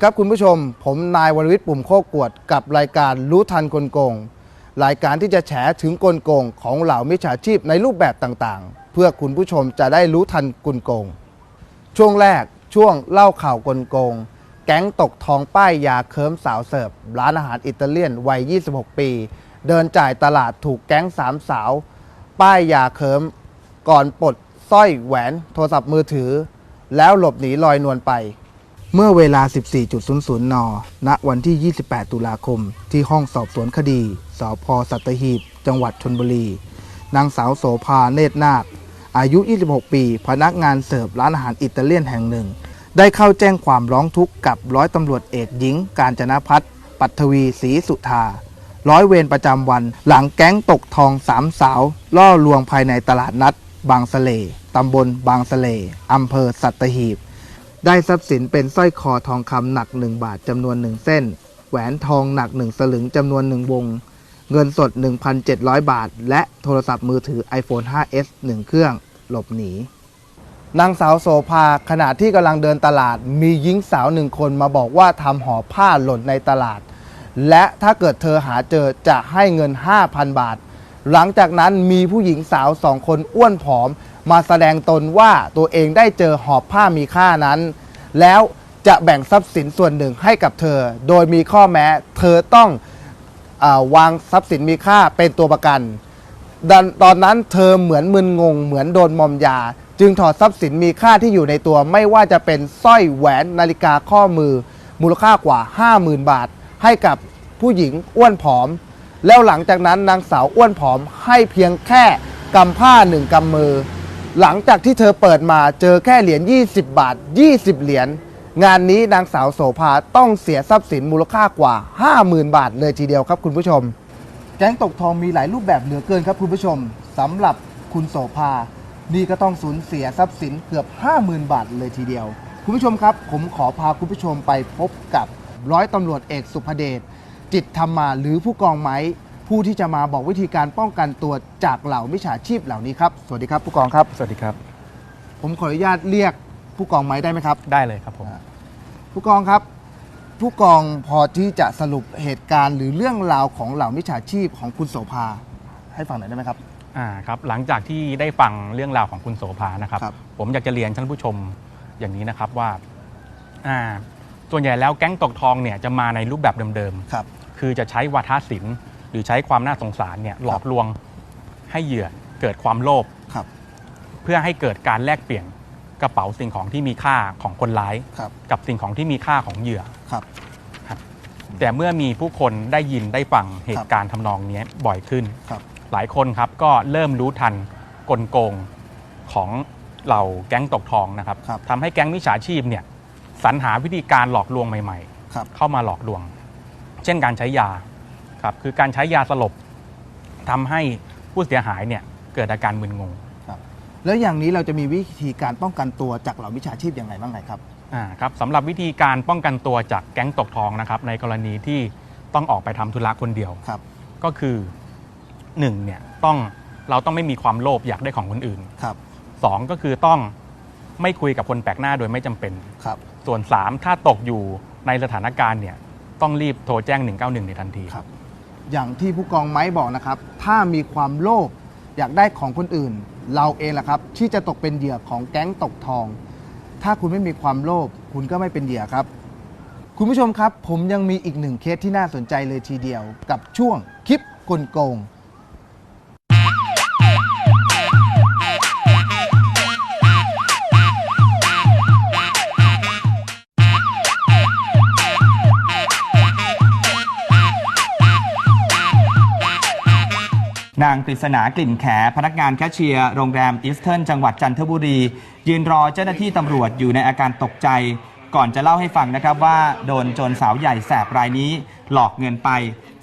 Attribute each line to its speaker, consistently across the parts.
Speaker 1: ดีครับคุณผู้ชม ผมนายวรวิทย์ปุ่มโคกกวดกับรายการรู้ทันกลโกง รายการที่จะแฉถึงกลโกงของเหล่ามิจฉาชีพในรูปแบบต่างๆ เพื่อคุณผู้ชมจะได้รู้ทันกลโกง ช่วงแรกช่วงเล่าข่าวกลโกง แก๊งตกทองป้ายยาเคิร์มสาวเสิร์ฟร้านอาหารอิตาเลียนวัย 26 ปี เดินจ่ายตลาดถูกแก๊งสามสาว ป้ายยาเคิร์มก่อนปลดสร้อยแหวนโทรศัพท์มือถือ แล้วหลบหนีลอยนวลไป เมื่อเวลา 14.00 น ณ วันที่ 28 ตุลาคม ที่ห้องสอบสวนคดี สพสัตหีบ จังหวัดชนบุรี นางสาวโสภา เนตรนาค อายุ 26 ปี พนักงานเสิร์ฟร้านอาหารอิตาเลียนแห่งหนึ่ง ได้เข้าแจ้งความร้องทุกข์กับร้อยตำรวจเอกหญิง การจนพัฒน์ปัทวีศรีสุธา ร้อยเวรประจำวัน หลังแก๊งตกทองสามสาว ล่อลวงภายในตลาดนัด บางสะเลตำบลบางสะเลอำเภอสัตหีบ ได้ทรัพย์สินเป็นสร้อยคอทองคำหนัก1บาทจำนวน1เส้น แหวนทองหนัก1สลึงจำนวน1วง เงินสด 1,700 บาท และโทรศัพท์มือถือ iPhone 5s 1 เครื่อง หลบหนีนางสาวโสภาขณะที่กำลังเดินตลาด มีหญิงสาวหนึ่งคนมาบอกว่าทำห่อผ้าหล่นในตลาด และถ้าเกิดเธอหาเจอจะให้เงิน 5,000 บาท หลังจากนั้นมีผู้หญิงสาวสองคนอ้วนผอม มาแสดงตนว่าตัวเองได้เจอหอบผ้ามีค่านั้น แล้วจะแบ่งทรัพย์สินส่วนหนึ่งให้กับเธอ โดยมีข้อแม้เธอต้องอวางทรัพย์สินมีค่าเป็นตัวประกันดันตอนนั้นเธอเหมือนมึนงง เหมือนโดนมอมยา จึงถอดทรัพย์สินมีค่าที่อยู่ในตัวไม่ว่าจะเป็นสร้อยแหวนนาฬิกาข้อมือ มูลค่ากว่า 50,000 บาท ให้กับผู้หญิงอ้วนผอม แล้วหลังจากนั้นนางสาวอ้วนผอมให้เพียงแค่กำผ้าหนึ่งกำมือ หลังจากที่เธอเปิดมาเจอแค่เหรียญ 20 บาท 20 เหรียญ งานนี้นางสาวโสภาต้องเสียทรัพย์สินมูลค่ากว่า 50,000 บาทเลยทีเดียวครับคุณผู้ชม แก๊งตกทองมีหลายรูปแบบเหลือเกินครับคุณผู้ชมสำหรับคุณโสภา นี่ก็ต้องสูญเสียทรัพย์สินเกือบ 50,000 บาทเลยทีเดียว คุณผู้ชมครับ ผมขอพาคุณผู้ชมไปพบกับร้อยตำรวจเอกสุภเดชจิตธรรมาหรือผู้กองไม้ ผู้ที่จะมาบอกวิธีการป้องกันตัวจากเหล่ามิจฉาชีพเหล่านี้ครับ สวัสดีครับผู้กองครับ
Speaker 2: สวัสดีครับ
Speaker 1: ผมขออนุญาตเรียกผู้กองไม้ได้ไหมครับ
Speaker 2: ได้เลยครับผม
Speaker 1: อ่าผู้กองครับ ผู้กองพอที่จะสรุปเหตุการณ์ หรือเรื่องราวของเหล่ามิจฉาชีพของคุณโสภา ให้ฟังหน่อยได้ไหมครับ
Speaker 2: อ่าครับหลังจากที่ได้ฟังเรื่องราวของคุณโสภานะครับ
Speaker 1: ครับ
Speaker 2: ผมอยากจะเรียนท่านผู้ชมอย่างนี้นะครับว่าอ่าส่วนใหญ่แล้วแก๊งตกทองเนี่ยจะมาในรูปแบบเดิม
Speaker 1: ครับ
Speaker 2: ๆ คือจะใช้วาทศิลป์ หรือใช้ความน่าสงสารเนี่ยหลอกลวงให้เหยื่อเกิดความโลภ
Speaker 1: ครับ
Speaker 2: เพื่อให้เกิดการแลกเปลี่ยนกระเป๋าสิ่งของที่มีค่าของคนร้าย
Speaker 1: ครับ
Speaker 2: กับสิ่งของที่มีค่าของเหยื่อ
Speaker 1: ครับ
Speaker 2: แต่เมื่อมีผู้คนได้ยินได้ฟังเห
Speaker 1: ครั
Speaker 2: ตุ
Speaker 1: บ
Speaker 2: การณ์ทำนองเนี้ยบ่อยขึ้น
Speaker 1: ครับ
Speaker 2: หลายคนครับก็เริ่มรู้ทันกลโกงของเหล่าแก๊งตกทองนะครับ
Speaker 1: ครับ
Speaker 2: ทำให้แก๊งมิจฉาชีพเนี่ยสรรหาวิธีการหลอกลวงใหม่
Speaker 1: ครับ
Speaker 2: ๆ เข้ามาหลอกลวง เช่นการใช้ยา ครับคือการใช้ยาสลบทำให้ผู้เสียหายเนี่ยเกิดอาการมึนงง
Speaker 1: แล้วอย่างนี้เราจะมีวิธีการป้องกันตัวจากเหล่ามิจฉาชีพอย่างไรบ้างไงครับ
Speaker 2: อ่าครับสำหรับวิธีการป้องกันตัวจากแก๊งตกทองนะครับในกรณีที่ต้องออกไปทำธุระคนเดียว
Speaker 1: ครับ
Speaker 2: ก็คือหนึ่งเนี่ยต้องเราต้องไม่มีความโลภอยากได้ของคนอื่น
Speaker 1: ครับ
Speaker 2: สองก็คือต้องไม่คุยกับคนแปลกหน้าโดยไม่จำเป็น
Speaker 1: ครับ
Speaker 2: ส่วน3ถ้าตกอยู่ในสถานการณ์เนี่ยต้องรีบโทรแจ้ง 191 ในทันที
Speaker 1: ครับ อย่างที่ผู้กองไม้บอกนะครับ ถ้ามีความโลภอยากได้ของคนอื่น เราเองแหละครับ ที่จะตกเป็นเหยื่อของแก๊งตกทอง ถ้าคุณไม่มีความโลภคุณก็ไม่เป็นเหยื่อครับ คุณผู้ชมครับ ผมยังมีอีกหนึ่งเคสที่น่าสนใจเลยทีเดียว กับช่วงคลิปกลโกง
Speaker 3: นางกฤษณากลิ่นแข พนักงานแคชเชียร์โรงแรมอีสเทิร์นจังหวัดจันทบุรี ยืนรอเจ้าหน้าที่ตำรวจอยู่ในอาการตกใจ ก่อนจะเล่าให้ฟังนะครับว่าโดนโจรสาวใหญ่แสบรายนี้หลอกเงินไป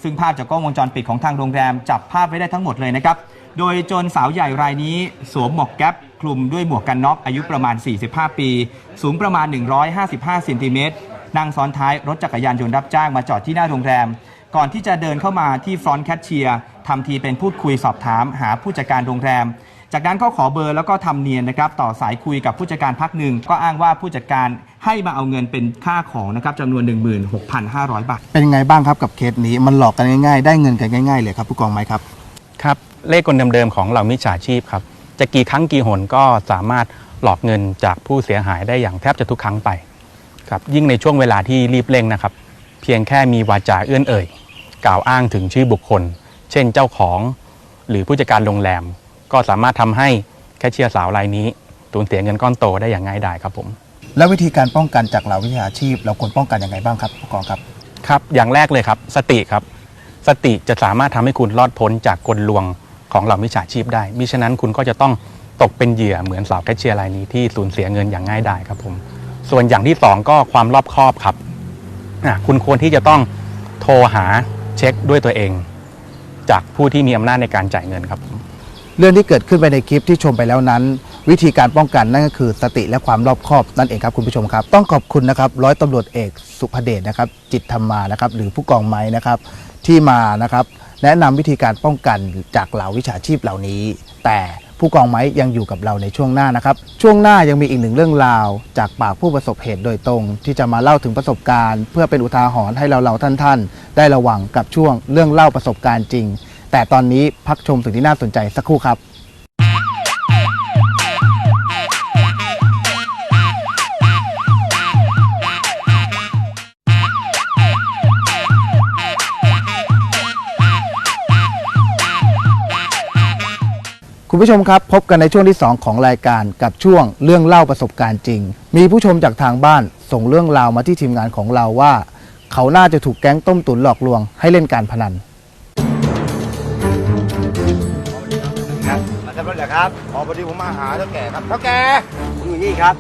Speaker 3: ซึ่งภาพจากกล้องวงจรปิดของทางโรงแรมจับภาพไว้ได้ทั้งหมดเลยนะครับ โดยโจรสาวใหญ่รายนี้ สวมหมวกแก๊ปคลุมด้วยหมวกกันน็อกอายุประมาณ 45 ปี สูงประมาณ 155เซนติเมตรนั่งซ้อนท้ายรถจักรยานยนต์รับจ้างมาจอดที่หน้าโรงแรม ก่อนที่จะเดินเข้ามาที่ฟรอนต์แคชเชียร์ทำทีเป็นพูดคุยสอบถามหาผู้จัดการโรงแรม จากนั้นก็ขอเบอร์แล้วก็ทำเนียนนะครับต่อสายคุยกับผู้จัดการพักหนึ่งก็อ้างว่าผู้จัดการให้มาเอาเงินเป็นค่าของนะครับจำนวน 16,500 บาท
Speaker 1: เป็นยังไงบ้างครับกับเคสนี้มันหลอกกันง่ายๆ ได้เงินกันง่ายๆเลยครับผู้กองไม้ครับ
Speaker 2: ครับ เลขกลเดิมๆของเหล่ามิจฉาชีพครับ จะกี่ครั้งกี่หนก็สามารถหลอกเงินจากผู้เสียหายได้อย่างแทบจะทุกครั้งไปครับยิ่งในช่วงเวลาที่รีบเร่งนะครับ เพียงแค่มีวาจาเอื้อนเอ่ย กล่าวอ้างถึงชื่อบุคคล เช่นเจ้าของหรือผู้จัดการโรงแรม ก็สามารถทำให้แคชเชียร์สาวรายนี้สูญเสียเงินก้อนโตได้อย่างง่ายดายครับผม
Speaker 1: แล้ววิธีการป้องกันจากเหล่าวิชาชีพ เราควรป้องกันยังไงบ้างครับผู้กองครับ
Speaker 2: ครับ อย่างแรกเลยครับสติครับ สติจะสามารถทำให้คุณรอดพ้นจากกลลวงของเหล่ามิจฉาชีพได้มิฉะนั้นคุณก็จะต้องตกเป็นเหยื่อเหมือนสาวแคชเชียร์รายนี้ที่สูญเสียเงินอย่างง่ายดายครับผม ส่วนอย่างที่สองก็ความรอบคอบครับอะคุณควรที่จะต้องโทรหา เช็คด้วยตัวเอง จากผู้ที่มีอำนาจในการจ่ายเงินครับผม
Speaker 1: เรื่องที่เกิดขึ้นไปในคลิปที่ชมไปแล้วนั้น วิธีการป้องกันนั่นก็คือสติและความรอบคอบนั่นเองครับคุณผู้ชมครับ ต้องขอบคุณนะครับร้อยตำรวจเอกสุภเดชนะครับ จิตธรรมานะครับ หรือผู้กองไม้นะครับ ที่มานะครับ แนะนำวิธีการป้องกันจากเหล่าวิชาชีพเหล่านี้ แต่ ผู้กองไม้ยังอยู่กับเราในช่วงหน้านะครับ ช่วงหน้ายังมีอีกหนึ่งเรื่องราว จากปากผู้ประสบเหตุโดยตรง ที่จะมาเล่าถึงประสบการณ์ เพื่อเป็นอุทาหรณ์ให้เราเราท่านๆ ได้ระวังกับช่วงเรื่องเล่าประสบการณ์จริง แต่ตอนนี้พักชมสิ่งที่น่าสนใจสักครู่ครับ คุณผู้ชมครับ พบกันในช่วงที่ 2 ของรายการกับช่วงเรื่องเล่าประสบการณ์จริง มีผู้ชมจากทางบ้านส่งเรื่องราวมาที่ทีมงานของเราว่า เขาน่าจะถูกแก๊งต้มตุ๋นหลอกลวงให้เล่นการพนัน
Speaker 4: ครับมาขับรถเหรอครับ
Speaker 5: อ๋อพอดีผมมาหาเท่าแก่ครับเท่าแก่
Speaker 4: ผมอยู่นี่ครับ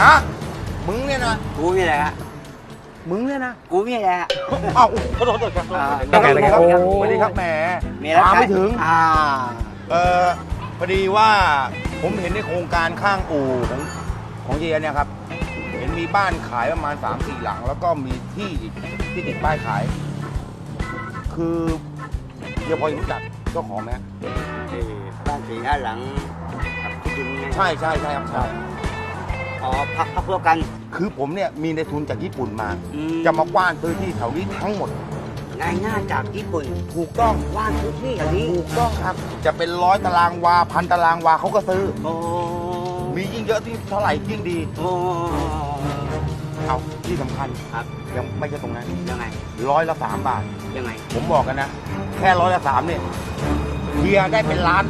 Speaker 5: ฮะมึงเนี่ยนะ
Speaker 4: กูนี่แหละฮะ
Speaker 5: มึงเนี่ยนะ
Speaker 4: กูนี่แหละฮะ
Speaker 5: อ้าวขอโทษขอโทษครับ
Speaker 4: อ่า
Speaker 5: สวัสดีครับ
Speaker 4: โอ้
Speaker 5: สวัสดีครับแหม
Speaker 4: มีแล้ว
Speaker 5: ตามไม่ถึง
Speaker 4: อ่า
Speaker 5: เออพอดีว่าผมเห็นในโครงการข้างอู่ของของเยียเนี่ยครับ เห็นมีบ้านขายประมาณ3ามสี่หลัง แล้วก็มีที่อีกที่ติดป้ายขาย คือเฮียพอจะรู้จักเจ้าของไหมฮะ
Speaker 4: เอ่อบ้านสี่ห้าหลังกับที่ดินไง
Speaker 5: ใช่ใช่ใช่ครับใช่
Speaker 4: อ๋อพักพักพวกกัน
Speaker 5: คือผมเนี่ยมีในทุนจากญี่ปุ่นมา
Speaker 4: อื
Speaker 5: จะมากว้านซื้อที่แถวนี้ทั้งหมด
Speaker 4: นายหน้าจากญี่ปุ่น
Speaker 5: ถูกต้อง
Speaker 4: ว่านพื้นที่อย่างนี้
Speaker 5: ถูกต้องครับ จะเป็นร้อยตารางวาพันตารางวาเขาก็ซื้อ
Speaker 4: โอ้
Speaker 5: มียิ่งเยอะที่เท่าไหร่ยิ่งดี
Speaker 4: โอ้
Speaker 5: เอาที่สำคัญ
Speaker 4: ครับ
Speaker 5: ยังไม่ใช่ตรงนั้น
Speaker 4: ยังไง
Speaker 5: ร้อยละสามบาท
Speaker 4: ยังไง
Speaker 5: ผมบอกกันนะ แค่ร้อยละสามเนี่ยเฮียได้เป็นล้าน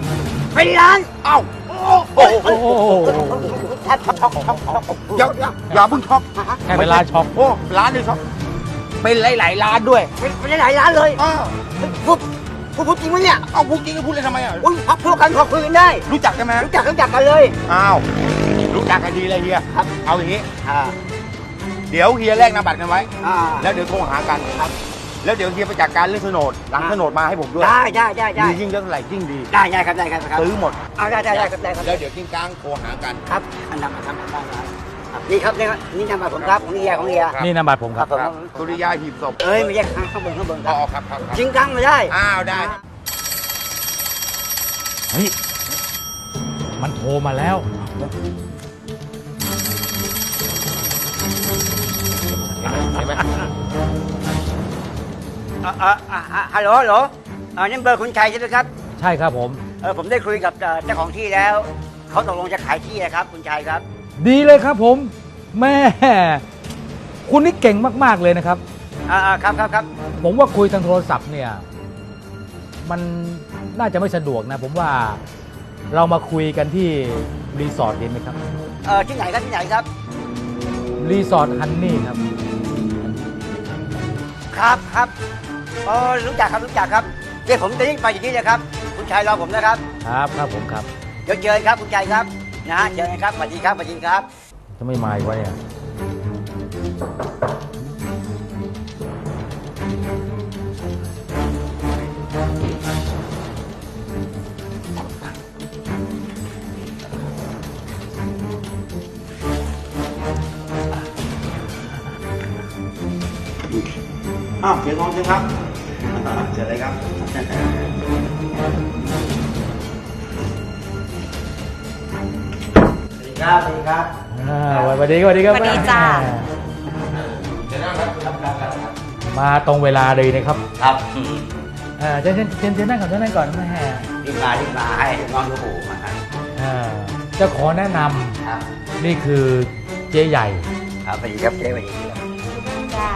Speaker 4: เป็นล้าน
Speaker 5: เอ้าโอ้โห
Speaker 4: ช็อกช็อกช็อกช็อกช็อก
Speaker 5: อย่าอย่าอย่าเพิ่งช็อก
Speaker 2: แค่เป็นล้านช็อก
Speaker 5: โอ้ล้านเลยช็อก เป็นหลายๆล้านด้วย
Speaker 4: เป็นเป็นหลายล้านเลย
Speaker 5: อ้าว
Speaker 4: พูดพูดพูดจริงไหมเนี่ย
Speaker 5: เอาพูดจริงก็พูดเลยทำไมอะ
Speaker 4: อุ้ยพักพวกกันขอคุยกันได้
Speaker 5: รู้จักกันไหม
Speaker 4: รู้จักรู้จักกันเลย
Speaker 5: อ้าว รู้จักกันดีเลยเฮีย
Speaker 4: ครับ
Speaker 5: เอาอย่างนี้
Speaker 4: อ่า
Speaker 5: เดี๋ยวเฮียแลกนามบัตรกันไว้
Speaker 4: อ่า
Speaker 5: แล้วเดี๋ยวโทรหากันครับ แล้วเดี๋ยวเฮียไปจัดการเรื่องโฉนดหลังโฉนดมาให้ผมด้วย
Speaker 4: ได้ได้ได้ได้
Speaker 5: มียิ่งเยอะเท่าไหร่ยิ่งดี
Speaker 4: ได้ได้ครับได้ครับครับ
Speaker 5: ซื้อหมด
Speaker 4: เอาได้ได้ได้ครับได้ครับ
Speaker 5: แล้วเดี๋ยวกิ้งก้างโทรหากัน
Speaker 4: ครับอันดับมาทำบ้านครับ นี่ครับนี่ครับนี่นำบัตรผมครับของเฮียของเฮีย
Speaker 5: ครับ
Speaker 2: นี่นามบัตรผมครับ
Speaker 4: ผม
Speaker 5: ครับ สุริยาหีบศพ
Speaker 4: เอ้ยไม่ใช่ข้างข้างบนข้างบนค
Speaker 5: อ๋
Speaker 4: รั
Speaker 5: อบครับครับครับ
Speaker 4: จริงจังไม่ได้
Speaker 5: อ้าวได้
Speaker 2: เฮ้ย มันโทรมาแล้ว
Speaker 5: เห็นไหม
Speaker 4: เอ่อเอ่ออะอะฮัลโหลฮัลโหลเอ่อนี่เบอร์คุณชัยใช่ไหมครับ
Speaker 6: ใช่ครับผม
Speaker 4: เออผมได้คุยกับเอ่อเจ้าของที่แล้ว เขาตกลงจะขายที่นะครับคุณชัยครับ
Speaker 6: ดีเลยครับผม แม่ คุณนี่เก่งมากๆเลยนะครับ
Speaker 4: อ่าอ่าครับครับครับ
Speaker 6: ผมว่าคุยทางโทรศัพท์เนี่ย มันน่าจะไม่สะดวกนะ ผมว่าเรามาคุยกันที่รีสอร์ทดีไหมครับ
Speaker 4: เออที่ไหนครับที่ไหนครับ
Speaker 6: รีสอร์ทฮันนี่ครับ
Speaker 4: ครับครับเออรู้จักครับรู้จักครับเดี๋ยวผมจะรีบไปอย่างนี้เลยครับ คุณชัยรอผมนะครับ
Speaker 6: ครับครับผมครับ
Speaker 4: เดี๋ยวเจอกันครับคุณชัยครับ นะฮะเจอกันครับสวัสดีครับสวัสดีครับ
Speaker 6: จะไม่มาอีกวะเนี่ย
Speaker 5: อ้าวเชิญน้องเชิญครับเชิญเลยครับ
Speaker 4: ครับสวัสดีครับ
Speaker 6: อ่าสวัสดีสวัสดีครับ
Speaker 7: สวัสดีจ้า
Speaker 6: มาตรงเวลาเลยนะครับ
Speaker 4: ครับ
Speaker 6: อ่าเชิญเชิญเชิญเชิญนั่งก่อนเชิญนั่งก่อนแม่
Speaker 4: รีบมารีบมาให้น้องลูกหูมาครับ
Speaker 6: อ่าจะขอแนะนำ
Speaker 4: ครับ
Speaker 6: นี่คือเจ๊ใหญ่
Speaker 4: ครับสวัสดีครับเจ๊สวัสดีครับ
Speaker 7: จ้า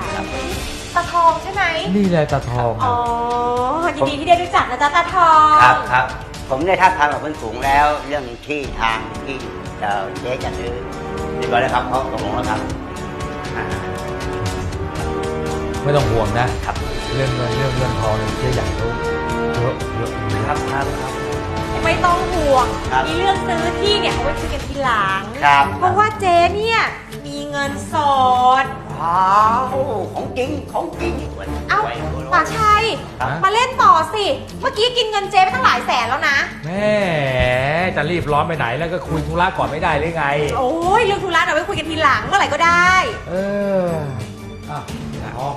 Speaker 7: ตาทองใช่ไหม
Speaker 6: นี่เลยตาทอง
Speaker 7: อ๋อยินดีที่ได้รู้จักนะจ๊ะตาทอง
Speaker 4: ครับครับ ผมได้ทักทามกับเพื่อนฝูงแล้ว เรื่องที่ทางที่เอ่ อเจ๊จะซื้อเรียบร้อยแล้วครับเขาตกลงแล้วครับอ่า
Speaker 6: ไม่ต้องห่วงนะ ครับเรื่องเงินเรื่องเงินทองเนี่ยเจ๊ใหญ่เขาเยอะเยอะเยอะ
Speaker 4: ครับครับครับ
Speaker 7: ไม่ต้องห่วง
Speaker 4: ครับ
Speaker 7: มีเรื่องซื้อที่เนี่ยเอาไว้คุยกันทีหลัง
Speaker 4: ครับ
Speaker 7: เพราะว่าเจ๊เนี่ยมีเงินสด
Speaker 4: ว้าวของจริงของจริง
Speaker 7: เอ้า
Speaker 4: ไว้ไว้
Speaker 7: ป่าชัยมาเล่นต่อสิ เมื่อกี้กินเงินเจ๊ไปตั้งหลายแสนแล้วนะ
Speaker 6: แม่จะรีบร้อนไปไหนแล้วก็คุยธุระก่อนไม่ได้หรือไง
Speaker 7: โอ้ยเรื่องธุระเอาไว้คุยกันทีหลังเมื่อไหร่ก็ได้
Speaker 6: เอออะอ๋อ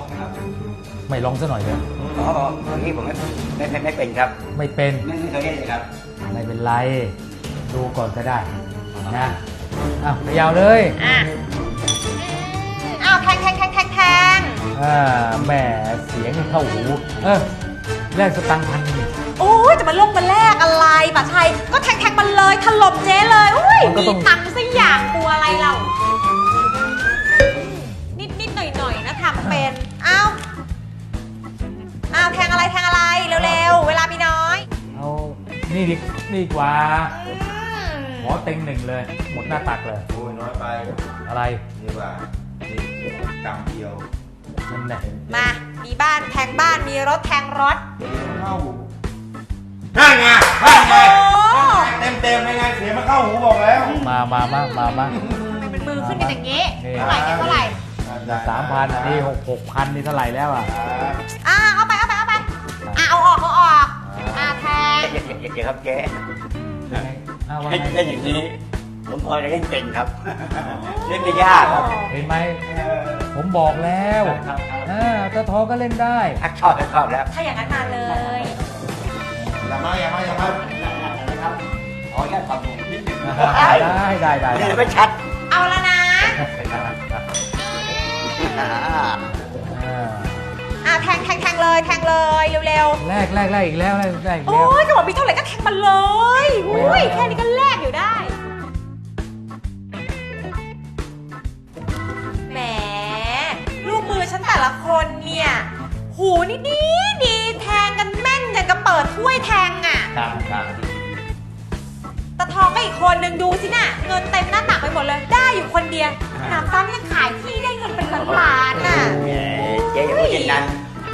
Speaker 6: ไม่ลองซะหน่อยเลย
Speaker 4: อ๋ออย่างนี้ผมไม่ไม่ไม่ไม่เป็นครับ
Speaker 6: ไม่เป็น
Speaker 4: ไม่ไม่เคยเล่นเลยครับ
Speaker 6: ไม่เป็นไร ดูก่อนก็ได้นะอ้าวยาวเลย
Speaker 7: อะ
Speaker 6: อ่าแหมเสียงเข้าหู เออแลกสตังค์พันหนึ่ง
Speaker 7: โอ้ยจะมาลงมาแลกอะไรป่าชัยก็แทงแทงมันเลยถล่มเจ๊เลยอุ้ย
Speaker 6: มันก็
Speaker 7: มี
Speaker 6: ต้อง
Speaker 7: ตังค์สักอย่างกลัวอะไรเรา นิดนิดหน่อยหน่อยๆนะทำเป็นอ้าวอ้าวแทงอะไรแทงอะไร เร็วๆ เวลามีน้อย
Speaker 6: เอานี่ดีนี่ดีกว่า
Speaker 7: อืม
Speaker 6: ขอเต็งหนึ่งเลย หมดหน้าตักเลย
Speaker 5: โอ้ยน้อยไป
Speaker 6: อะไร
Speaker 5: นี่ว่านี่กำเดียว
Speaker 6: นั่นแหละ
Speaker 7: มา มีบ้านแทงบ้านมีรถแทงรถ
Speaker 5: เข้าหูนั่นไงนั่นไง
Speaker 7: โอ้
Speaker 5: เต็มเต็มๆเลยไงเสียงมันเข้าหูบอกแล้ว
Speaker 6: มามามามามา
Speaker 7: มันเป็นมือขึ้นกันอย่างงี้
Speaker 6: นี่
Speaker 7: เท่าไหร่เนี่ยเท่าไหร่
Speaker 6: สามพันนี่หกหกพันนี่เท่าไหร่แล้วอะ
Speaker 7: อ่าเอาไปเอาไปเอาไปอ่าเอาออกเอาออกอ่าแทง
Speaker 4: เจ๊เจ๊เจ๊เจ๊ครับเจ๊
Speaker 6: อ้าวว่า
Speaker 4: เล่น
Speaker 6: ไง
Speaker 4: เล่นอย่างนี้ผมพอจะเล่นเป็นครับ เล่นไม่ยากครับ
Speaker 6: เห็นไหม ผมบอกแล้วอ่าตาทองก็เล่นได้
Speaker 4: ถ้าชอบก็ชอบแล้ว
Speaker 7: ถ้าอย่างนั้นมาเลย
Speaker 5: อย่ามาอย่ามาอย่ามา
Speaker 4: นะครับขออนุญาตปรับปรุงนิดหนึง
Speaker 6: ได้ได้ได้
Speaker 4: เล่
Speaker 6: ได้
Speaker 4: นไม่ชัด
Speaker 7: เอาแล้วนะ
Speaker 4: อ่า
Speaker 6: อ่า
Speaker 7: อ่าแทงแทงแทงเลยแทงเลยเร็ว
Speaker 6: แลกแลกแลกอีกแล้วแลกแลกอี
Speaker 7: ๆ
Speaker 6: ก
Speaker 7: โอ้
Speaker 6: แล้ว
Speaker 7: ยจะบอกมีเท่าไหร่ก็แทงมันเลยอุ้ยแค่นี้ก็แลกอยู่ได้ ฉันแต่ละคนเนี่ย หูนี่ดีดีแทงกันแม่นอย่างกับเปิดถ้วยแทงอะ
Speaker 4: ครับครับ
Speaker 7: ตะทองก็อีกคนนึงดูสิน่ะ เงินเต็มหน้าตักไปหมดเลย ได้อยู่คนเดียวหนำซ้ำยังขายที่ได้เงินเป็นล้านๆน่ะ
Speaker 4: แหมเจ๊อย่าพูดเช่นนั้น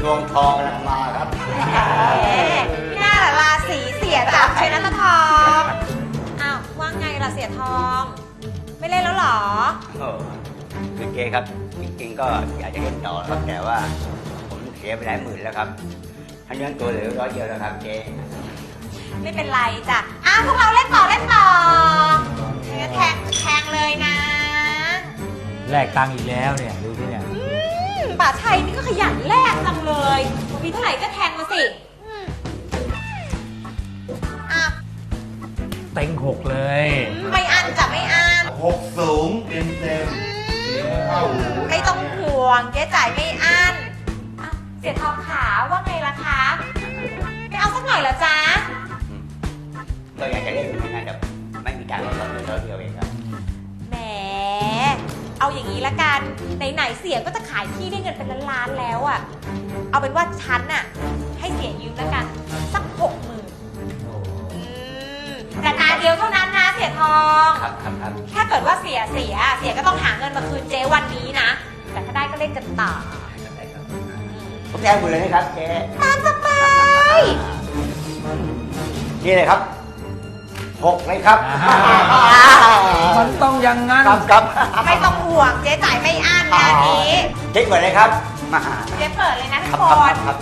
Speaker 4: ดวงทองกำลังมาครับ
Speaker 7: แหมพี่หน้าละราศีเสียจับใช่นะตะทองอ้าวว่าไงล่ะเสียทอง ไม่เล่นแล้วเหรอ
Speaker 4: โอ้คือเจ๊ครับจ ริงๆก็อยากจะเล่นต่อครับแต่ว่า ผมเสียไปหลายหมื่นแล้วครับทั้งเรื่องตัวเหลือร้อยเดียวแล้วครับเจ๊
Speaker 7: ไม่เป็นไรจ้ะอ้าวพวกเราเล่นต่อเล่นต่องั้นแทงแทงเลยนะ
Speaker 6: แลกตังค์อีกแล้วเนี่ยดูที่เนี่ย
Speaker 7: อืมป่าชัยนี่ก็ขยันแลกจังเลยมีเท่าไหร่ก็แทงมาสิอืมอ้าว
Speaker 6: เต็งหกเลย
Speaker 7: ไม่อันจะไม่อัน
Speaker 5: หกสูงเต็มเต็มเสียงเข้าหู
Speaker 7: ไม่ต้ องห่วงเจ๊จ่ายไม่อันอ้าวเสียทองขาว่าไงล่ะคะไม่เอาสักหน่อยเหรอจ๊ะ
Speaker 4: ก็อยากจะเล่นเหมือนกันแต่ไม่มีการลดเหลือร้อยเดียวเองครับ
Speaker 7: แหมเอาอย่างนี้ละกันไหนๆเสียก็จะขายที่ได้เงินเป็นล้านๆแล้วอะเอาเป็นว่าฉันน่ะให้เสียยืมละกันสักหกหมื่นแต่ตาเดียวเท่านั้นนะเสียทอง
Speaker 4: ครับครับครับ
Speaker 7: ถ้าเกิดว่าเสียเสียเสียก็ต้องหาเงินมาคืนเจ๊วันนี้นะ แต่ถ้าได้ก็เล่นกันต่อ
Speaker 4: ผมแทงหมดเลยนะครับเจ๊
Speaker 7: ตามสบาย
Speaker 4: นี่เลยครับหกเลยครับ
Speaker 6: มันต้องอย่างนั้น
Speaker 4: ครับครับ
Speaker 7: ไม่ต้องห่วงเจ๊จ่ายไม่อั้นงานนี้
Speaker 4: เจ๊เปิดเลยครับมา
Speaker 7: เจ๊เปิดเลยนะ
Speaker 4: ค
Speaker 7: ทุ
Speaker 4: รั
Speaker 7: ก
Speaker 4: บ
Speaker 7: ค
Speaker 4: ครับ
Speaker 7: น
Speaker 4: ครับ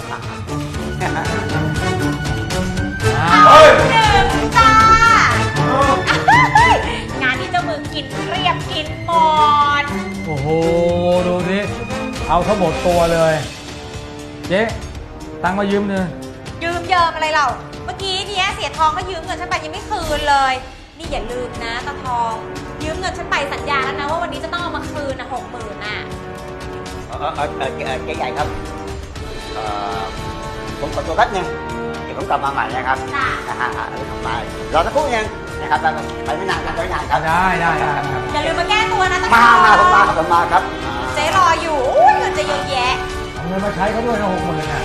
Speaker 7: เอาหนึ่งจ้างานนี้เจ้ามือกินเรียบกินหมด
Speaker 6: โอ้โหดูสิ เอาทั้งหมดตัวเลย เจ๊ตังค์มายืมหนึ่ง
Speaker 7: ยืมเยิมอะไรเรา เมื่อกี้เนี้ยเสียทองก็ยืมเงินฉันไปยังไม่คืนเลย นี่อย่าลืมนะตาทอง ยืมเงินฉันไปสัญญาแล้วนะว่าวันนี้จะต้องเอามาคืนนะหกหมื่นน่ะ
Speaker 4: เออเออเออเออเจ๊ใหญ่ครับเออผมขอตัวแป๊บนึงเดี๋ยวผมกลับมาใหม่นะครับ
Speaker 7: จ้ะ
Speaker 4: นะฮะเออมารอสักครู่นึงนะครับไปไม่นานครับไปไม่นานครับ
Speaker 6: ได้ได้ได้ครับ
Speaker 7: อย่าลืมมาแก้ตัวนะตะ
Speaker 4: มา
Speaker 7: ทอง
Speaker 4: มาผมมาครับผมมาครับ
Speaker 7: เจ๊รออยู่อุ้ยเงิน จะเยอะแยะ
Speaker 6: เอาเงินมาใช้เขาด้วยนะหกหมื่นอะ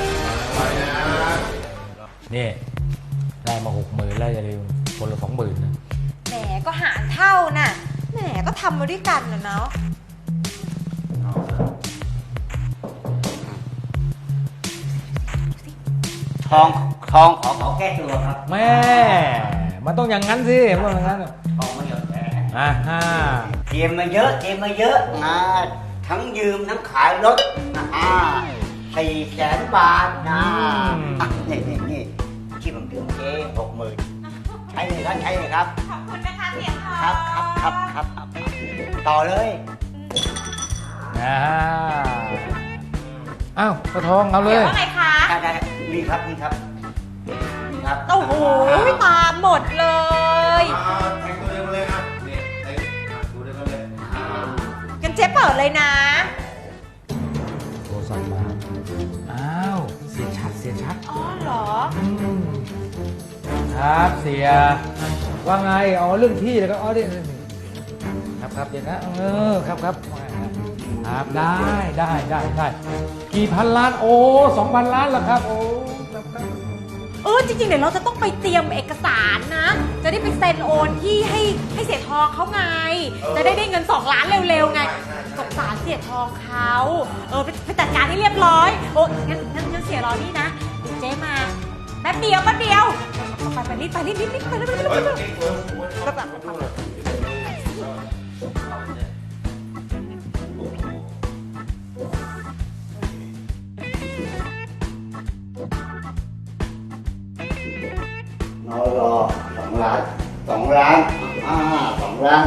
Speaker 6: นี่ได้มาหกหมื่นแล้วอย่าลืมคนละสองหมื่นนะ
Speaker 7: แหมก็หารเท่าน่ะ แหมก็ทำมาด้วยกันนะเนาะ
Speaker 4: ทองทองขอขอแก้ตัวครับ
Speaker 6: แม่มันต้องอย่างนั้นสิมันต้องอย่างนั้น
Speaker 4: ทองไม่ยอมแพ้
Speaker 6: อ่าฮ่า
Speaker 4: เตรียมมาเยอะเตรียมมาเยอะนะ ทั้งยืมทั้งขายรถนะอ่าสี่แสนบาทนะอะนี่นี่นี่ที่ผมยืมเจ๊หกหมื่นใช้เลยครับใช้เลยครับ
Speaker 7: ขอบคุณนะคะเสียทอง
Speaker 4: ครับครับครับครับครับต่อเลย
Speaker 6: อ่าอ้าวกระทองเอาเล
Speaker 7: เดี๋ยวย ว่าไงคะ
Speaker 4: ได้ได้นี่ครับนี่ครับนี่ครับ
Speaker 7: โอ้โหตามหมดเลย
Speaker 5: แทงตัวเดียวเลยอ่
Speaker 7: กันเจ๊เปิดเลยนะ
Speaker 6: โทรศัพท์มา อ้าว เสียชัด เสียชัด
Speaker 7: อ๋อเหรอ
Speaker 6: อืมครับเสีย ว่าไงอ๋อเรื่องที่เลยก็อ๋อเรื่องครับครับเดี๋ยวนะเออครับครับครับได้ได้ได้ได้กี่พันล้านโอ้สองพันล้านแล้วครับโอ้ครับครับ
Speaker 7: เออจริงๆเดี๋ยวเราจะต้องไปเตรียมเอกสารนะ จะได้ไปเซ็นโอนที่ให้ให้เสียทองเขาไง จะได้ได้เงิน2ล้านเร็วๆไงสงสารเสียทองเขาเออไปไปจัดการให้เรียบร้อย โอ้งั้นงั้นงั้นเสียรอนี่นะเดี๋ยวเจ๊มาแป๊บเดียวแป๊บเดียวไปไปรีบไปรีบรีบรีบไปรีบรีบรีบรีบ
Speaker 4: นอรอสองล้านสองล้านอ่าสองล้าน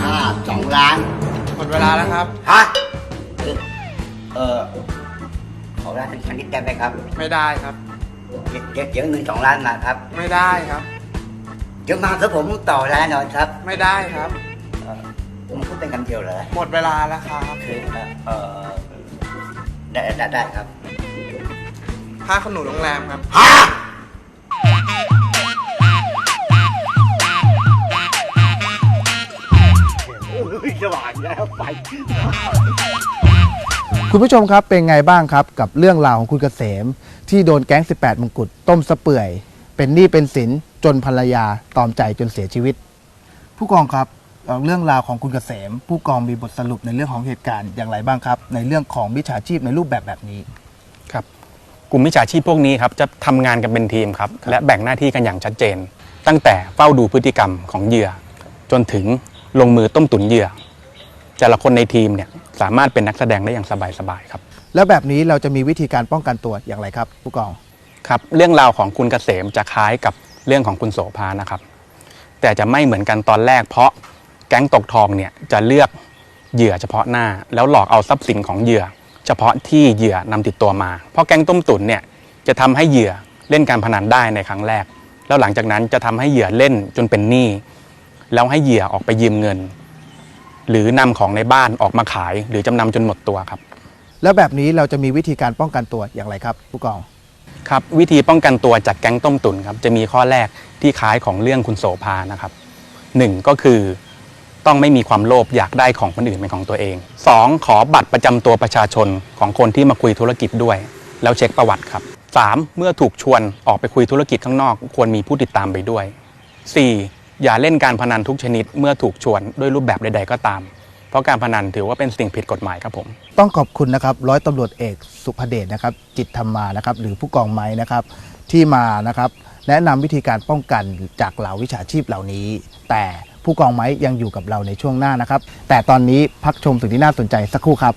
Speaker 4: อ่าสองล้าน
Speaker 1: หมดเวลาแล้วครับ
Speaker 4: ฮะเออขอร้านเป็นชนิดได้ไหมครับ
Speaker 1: ไม่ได้ครับ
Speaker 4: เดี๋ยวเดี๋ยวเดี๋ยวเงินสองล้านมาครับ
Speaker 1: ไม่ได้ครับ
Speaker 4: เดี๋ยวมาครับผมต่อร้านนอนครับ
Speaker 1: ไม่ได้ครับ
Speaker 4: เอ่อมันพูดเป็นคำเดียวเหรอ
Speaker 1: หมดเวลาแล้วครับ
Speaker 4: คือเออได้ได้ได้ครับ
Speaker 1: ค่าขนมโรงแรมครับ
Speaker 4: ฮะสว่างแล้วไป
Speaker 1: คุณผู้ชมครับเป็นไงบ้างครับ กับเรื่องราวของคุณเกษม ที่โดนแก๊ง 18 มงกุฎต้มสะเปื่อย เป็นหนี้เป็นสินจนภรรยาตอมใจจนเสียชีวิต ผู้กองครับเอ่อเรื่องราวของคุณเกษม ผู้กองมีบทสรุปในเรื่องของเหตุการณ์อย่างไรบ้างครับ ในเรื่องของมิจฉาชีพในรูปแบบแบบนี้
Speaker 2: ครับ กลุ่มมิจฉาชีพพวกนี้ครับจะทำงานกันเป็นทีมครับและแบ่งหน้าที่กันอย่างชัดเจน ตั้งแต่เฝ้าดูพฤติกรรมของเหยื่อ จนถึงลงมือต้มตุ๋นเหยื่อ แต่ละคนในทีมเนี่ยสามารถเป็นนักแสดงได้อย่างสบายๆครับ
Speaker 1: แล้วแบบนี้เราจะมีวิธีการป้องกันตัวอย่างไรครับ ผู้กอง
Speaker 2: ครับเรื่องราวของคุณเกษมจะคล้ายกับเรื่องของคุณโสภานะครับ แต่จะไม่เหมือนกันตอนแรกเพราะแก๊งตกทองเนี่ยจะเลือกเหยื่อเฉพาะหน้า แล้วหลอกเอาทรัพย์สินของเหยื่อ เฉพาะที่เหยื่อนำติดตัวมา เพราะแก๊งต้มตุ๋นเนี่ยจะทำให้เหยื่อเล่นการพนันได้ในครั้งแรก แล้วหลังจากนั้นจะทำให้เหยื่อเล่นจนเป็นหนี้แล้วให้เหยื่อออกไปยืมเงิน หรือนำของในบ้านออกมาขาย หรือจำนำจนหมดตัวครับ
Speaker 1: แล้วแบบนี้เราจะมีวิธีการป้องกันตัวอย่างไรครับ ผู้กอง
Speaker 2: ครับวิธีป้องกันตัวจากแก๊งต้มตุ๋นครับจะมีข้อแรกที่คล้ายของเรื่องคุณโสภานะครับหนึ่งก็คือ ต้องไม่มีความโลภอยากได้ของคนอื่นเป็นของตัวเองสองขอบัตรประจำตัวประชาชนของคนที่มาคุยธุรกิจด้วย แล้วเช็คประวัติครับสามเมื่อถูกชวนออกไปคุยธุรกิจข้างนอก ควรมีผู้ติดตามไปด้วยสี่อย่าเล่นการพนันทุกชนิดเมื่อถูกชวนด้วยรูปแบบใด ๆ ก็ตาม เพราะการพนันถือว่าเป็นสิ่งผิดกฎหมายครับผม
Speaker 1: ต้องขอบคุณนะครับร้อยตำรวจเอกสุภเดชนะครับ จิตธรรมานะครับ หรือผู้กองไม้นะครับ ที่มานะครับ แนะนำวิธีการป้องกันจากเหล่าวิชาชีพเหล่านี้ แต่ ผู้กองไม้ยังอยู่กับเราในช่วงหน้านะครับ แต่ตอนนี้พักชมสิ่งที่น่าสนใจสักครู่ครับ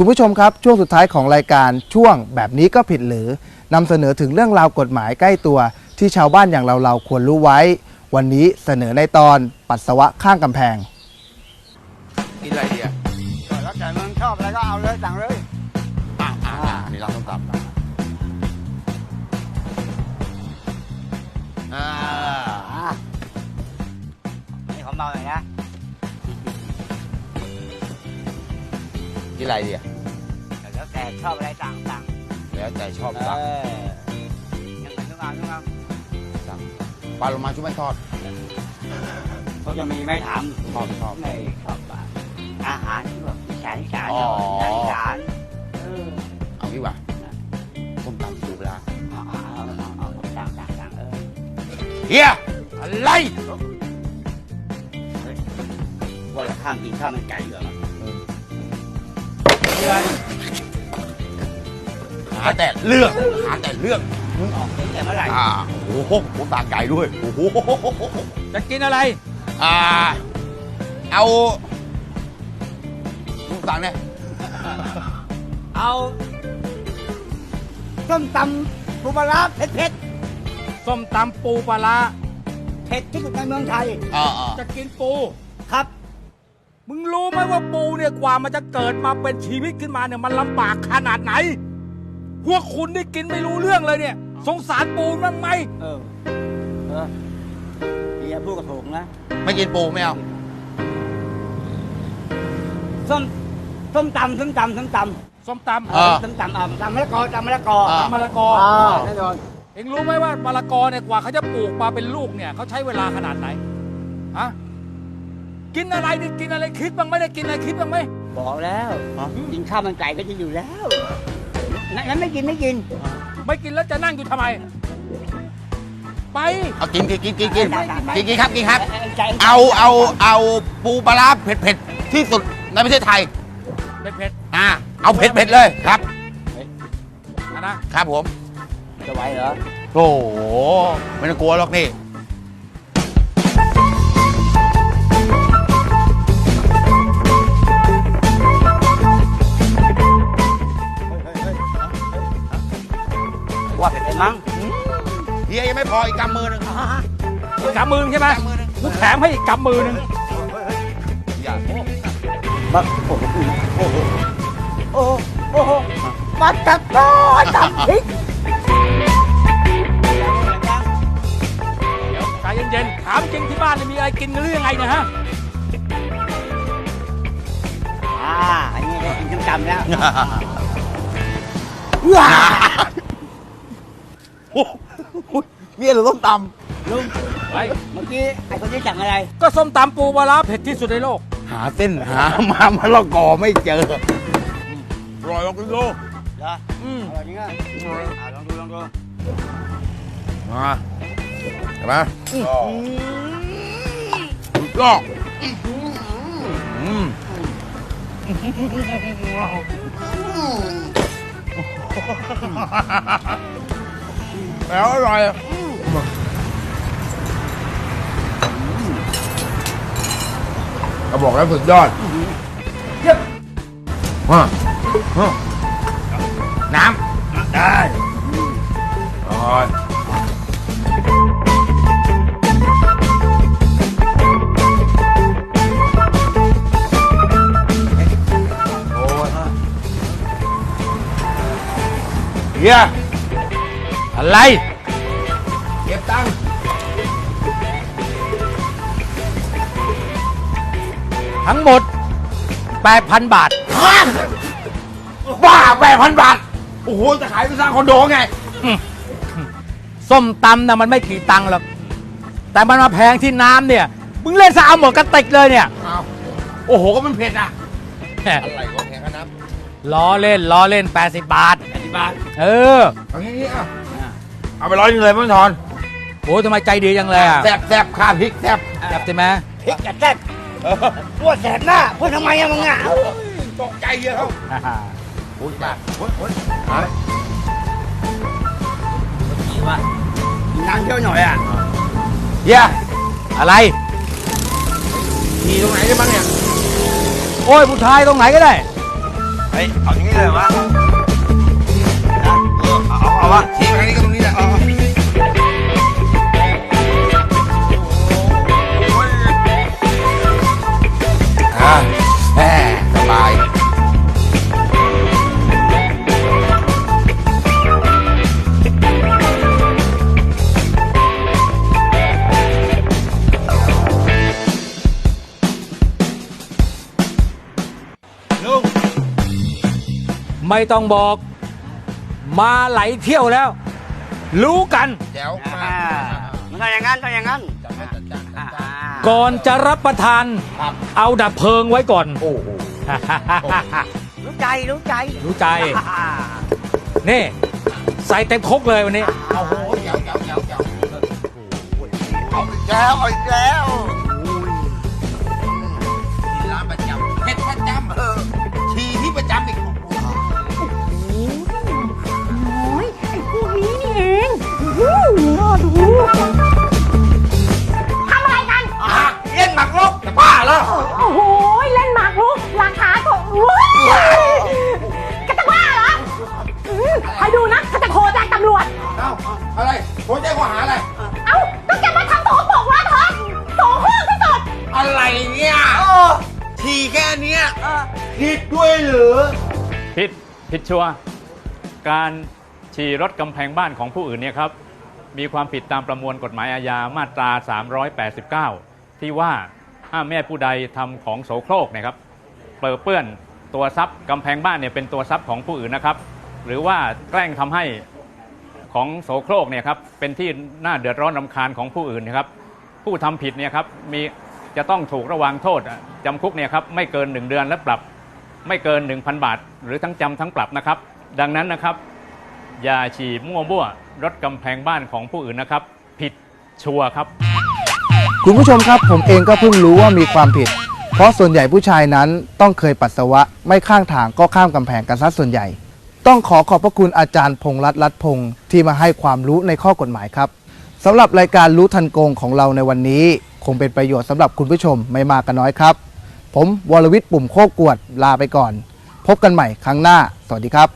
Speaker 1: คุณผู้ชมครับ ช่วงสุดท้ายของรายการช่วงแบบนี้ก็ผิดหรือนำเสนอถึงเรื่องราวกฎหมายใกล้ตัว ที่ชาวบ้านอย่างเราเราควรรู้ไว้ วันนี้เสนอในตอนปัสสาวะข้างกำแพง
Speaker 5: กินอะไรดีอะ
Speaker 4: แล้วแต่มึงชอบอะไรก็เอาเลยสั่งเลย
Speaker 5: อ่าอ่าอ่านี่เราต้องตำอ่า
Speaker 4: อ่านี่ของเบาหน่อยนะ
Speaker 5: กินอะไรดีอะ
Speaker 4: แล้วแต่ชอบอะไรสั่งสั่ง
Speaker 5: แล้วแต่ชอบ
Speaker 4: เอ
Speaker 5: สั่ง
Speaker 4: อยังไงต้องเอาต้องเอา
Speaker 5: สั่ง ปลาโลมาชุบแป้งทอด
Speaker 4: เขาจะมีไม่ท
Speaker 5: ชอบชอบำ
Speaker 4: ไม่ชอบอะอาหารที่แบบอีสานอีสาน
Speaker 5: อ๋อ
Speaker 4: อีสานเออ
Speaker 5: เอางี้ว่ะส้มตำปูปลา
Speaker 4: เอาเอาเอาเอาเอาสั่งสั่งสั่งเออ
Speaker 5: เฮียอะไร
Speaker 4: ว่าจะข้ามกินข้าวมันไก่เหรอ
Speaker 5: หาแต่เรื่องหาแต่เรื่อง
Speaker 4: มึงออกแต่เมื่อไหร่
Speaker 5: อ่าโอ้โหโอ้ตาไก่ด้วยโอ้โห
Speaker 6: จะกินอะไร
Speaker 5: อ่า เอาลูกสั่งเนี่ย
Speaker 4: เอาส้มตำปูปลาร้าเผ็ดเผ็ด
Speaker 6: ส้มตำปูปลาร้า
Speaker 4: เผ็ดที่สุดในเมืองไทย
Speaker 5: อ่าอ่า
Speaker 6: จะกินปู
Speaker 4: ครับ
Speaker 6: มึงรู้ไหมว่าปูเนี่ยกว่ามันจะเกิดมาเป็นชีวิตขึ้นมาเนี่ยมันลำบากขนาดไหน พวกคุณนี่กินไม่รู้เรื่องเลยเนี่ย สงสารปูมั้างไหม
Speaker 4: เออเออเฮียพูดกับผมนะ
Speaker 5: ไม่กินปูไม่เอา
Speaker 4: ส้มส้มตำส้มตำส้มตำ
Speaker 6: ส้มต
Speaker 5: เออ
Speaker 4: ส้มตำอะตำมะละกอตำมะละกอ
Speaker 5: อ่าำ
Speaker 6: มะละกอ
Speaker 4: อ่าแน่นอน
Speaker 6: เอ็งรู้ไหมว่ามะละกอเนี่ยกว่าเขาจะปลูกมาเป็นลูกเนี่ยเขาใช้เวลาขนาดไหนฮะกินอะไรดิกินอะไรคิดบ้างไหมได้กินอะไรคิดบ้างไหม
Speaker 4: บอกแล้ว
Speaker 5: ฮะ
Speaker 4: กินข้าวมันไก่ก็จะอยู่แล้วงั้นงั้นไม่กินไม่กิน
Speaker 6: ไม่กินแล้วจะนั่งอยู่ทำไม ไป
Speaker 5: เอากินกินกินกินกิน
Speaker 4: ได้ได้ได้
Speaker 5: กินกินครับกินครับ
Speaker 4: ใจ
Speaker 5: เอาเอาเอาปูปลาร้าเผ็ดเผ็ดที่สุดในประเทศไทย
Speaker 6: เผ็ด
Speaker 5: อ่าเอาเผ็ดเผ็ดเลยครับ
Speaker 6: ๆนะนะ
Speaker 5: ครับผม
Speaker 4: จะไหวเหรอ
Speaker 5: โอ้โหไม่ต้องกลัวหรอกนี่
Speaker 4: เฮี
Speaker 5: ยยังไม่พออีกกำมือหนึ่ง
Speaker 6: อีกกำมือใช่ไหม
Speaker 5: กำมือหนึ่ง
Speaker 6: กูแถมให้อีกกำมือหนึ่ง
Speaker 5: อย่า
Speaker 4: บักโอ้โหโอ้โหโอ้โหโอ้โหมาตัดต่อตำพริก
Speaker 6: ใจเย็นๆถามจริงที่บ้านเนี่ยมีอะไรกินกันหรือยังไงเนะฮะ
Speaker 4: อ่าอันนี้ได้กินส้มตำแล้ว
Speaker 5: โอ้ โหเมียหรือต้มต
Speaker 4: ลุง
Speaker 6: ไป
Speaker 4: เมื่อกี้ไอ้คนนี้สั่งอะไร
Speaker 6: ก็ส้มตำปูปลาร้าเผ็ดที่สุดในโลกำ
Speaker 5: หาเส้นหามามะละกอไม่เจอรอยลองกินดู
Speaker 4: เหรอ
Speaker 6: อืม
Speaker 4: อร่อยจริงอะอ่าลองดูลองดู
Speaker 5: มาเห็นไหมก็อืมแล้วอร่อย อะก็บอกแล้วสุดยอดเยี่ยมมาน้ำได้อร่อยโอ้ยเฮีย
Speaker 6: อะไร ทั้งหมด 8,000 บาท
Speaker 5: บ้าแปดพันบาท โอ้โห จะขายไปสร้างคอนโดไง
Speaker 6: ส้มตำนะมันไม่กี่ตังค์หรอก แต่มันมาแพงที่น้ำเนี่ย มึงเล่นซะเอาหมดกระติกเลยเนี่ย
Speaker 5: อ้าว โอ้โห ก็มันเผ็ดอะ อะไรก็แพงขนาดนั้น
Speaker 6: ล้อเล่นล้อเล่น 80 บาท
Speaker 4: อธิบาย
Speaker 6: เออ
Speaker 5: เอางี้ๆเอาเอาไปร้อยหนึงเลยไม่ต้องทอน
Speaker 6: โอ้ยทำไมใจดีจังเลยอะ
Speaker 5: แซ่บแซ่บข้าวพริกแซ่บ
Speaker 6: จับใช่ไหม
Speaker 4: พริกกับแซ่บ พวดแสบหน้าพูดทำไมอะมึงอะ
Speaker 5: ตกใจเยอะเขาโอ้ยมาโอ้ยโอ้ยหา
Speaker 4: ดีว่ะกินน้ำเที่ยวหน่อยอะ
Speaker 5: เฮีย
Speaker 6: อะไร
Speaker 5: มีตรงไหนได้บ้างเนี่ย
Speaker 6: โอ้ยผู้ชายตรงไหนก็ได้
Speaker 5: เฮ้ย เอาอย่างนี้เลยวะเอาเอาวะชี้ไปทางนี้ก็
Speaker 6: ไม่ต้องบอก มาไหลเที่ยวแล้ว รู้กัน
Speaker 5: แจ๋ว
Speaker 4: อ่ามันต้องอย่างนั้นต้องอย่างนั้นอ่า
Speaker 6: ก่อนจะรับประทานเอาดับเพลิงไว้ก่อน
Speaker 5: โอ้โห
Speaker 4: รู้ใจรู้ใจ
Speaker 6: รู้ใจนี่ ใส่เต็มครกเลยวันนี้
Speaker 5: โอ้โหแจ๋วแจ๋วแจ๋วแจ๋วเอาอีกแล้วเอาอีกแล้ว เอ
Speaker 7: งอื้อรอดูทำอะไรกัน
Speaker 5: อะเล่นหมากรุกจะบ้าเหรอ
Speaker 7: โอ้โห เล่นหมากรุกราคาก็ว้ยกระตะว่าเหรออืมคอยดูนะเขาจะโทรแจ้งตำรวจ
Speaker 5: เอ้าอะไรโทรแจ้งข้อหาอะไร
Speaker 7: เอ้าต้องจะมาทำโสโครกร้านเถอะโสโครกที่สุด
Speaker 5: อะไรเนี่ยทีแค่เนี้ยผิดด้วยเหรือ
Speaker 8: ผิดผิดชัวร์การ ฉี่รถกำแพงบ้านของผู้อื่นเนี่ยครับมีความผิดตามประมวลกฎหมายอาญามาตรา 389 ที่ว่าห้ามแม่ผู้ใดทำของโสโครกนะครับเปิดเปื้อนตัวทรัพย์กำแพงบ้านเนี่ยเป็นตัวทรัพย์ของผู้อื่นนะครับ หรือว่าแกล้งทำให้ของโสโครกเนี่ยครับเป็นที่น่าเดือดร้อนรำคาญของผู้อื่นนะครับ ผู้ทำผิดเนี่ยครับมีจะต้องถูกระวังโทษจำคุกเนี่ยครับไม่เกิน 1 เดือนและปรับไม่เกิน 1,000 บาท หรือทั้งจำทั้งปรับนะครับ ดังนั้นนะครับ อย่าฉี่มั่วบ้วรถกำแพงบ้านของผู้อื่นนะครับ ผิดชัวร์ครับ
Speaker 1: คุณผู้ชมครับผมเองก็เพิ่งรู้ว่ามีความผิด เพราะส่วนใหญ่ผู้ชายนั้นต้องเคยปัสสาวะไม่ข้างทางก็ข้ามกำแพงกันซะส่วนใหญ่ ต้องขอขอบพระคุณอาจารย์พงษ์รัตน์รัตน์พงษ์ที่มาให้ความรู้ในข้อกฎหมายครับสำหรับรายการรู้ทันโกงของเราในวันนี้ คงเป็นประโยชน์สำหรับคุณผู้ชมไม่มากก็น้อยครับ ผมวรวิทย์ปุ่มโคกกวดลาไปก่อน พบกันใหม่ครั้งหน้า สวัสดีครับ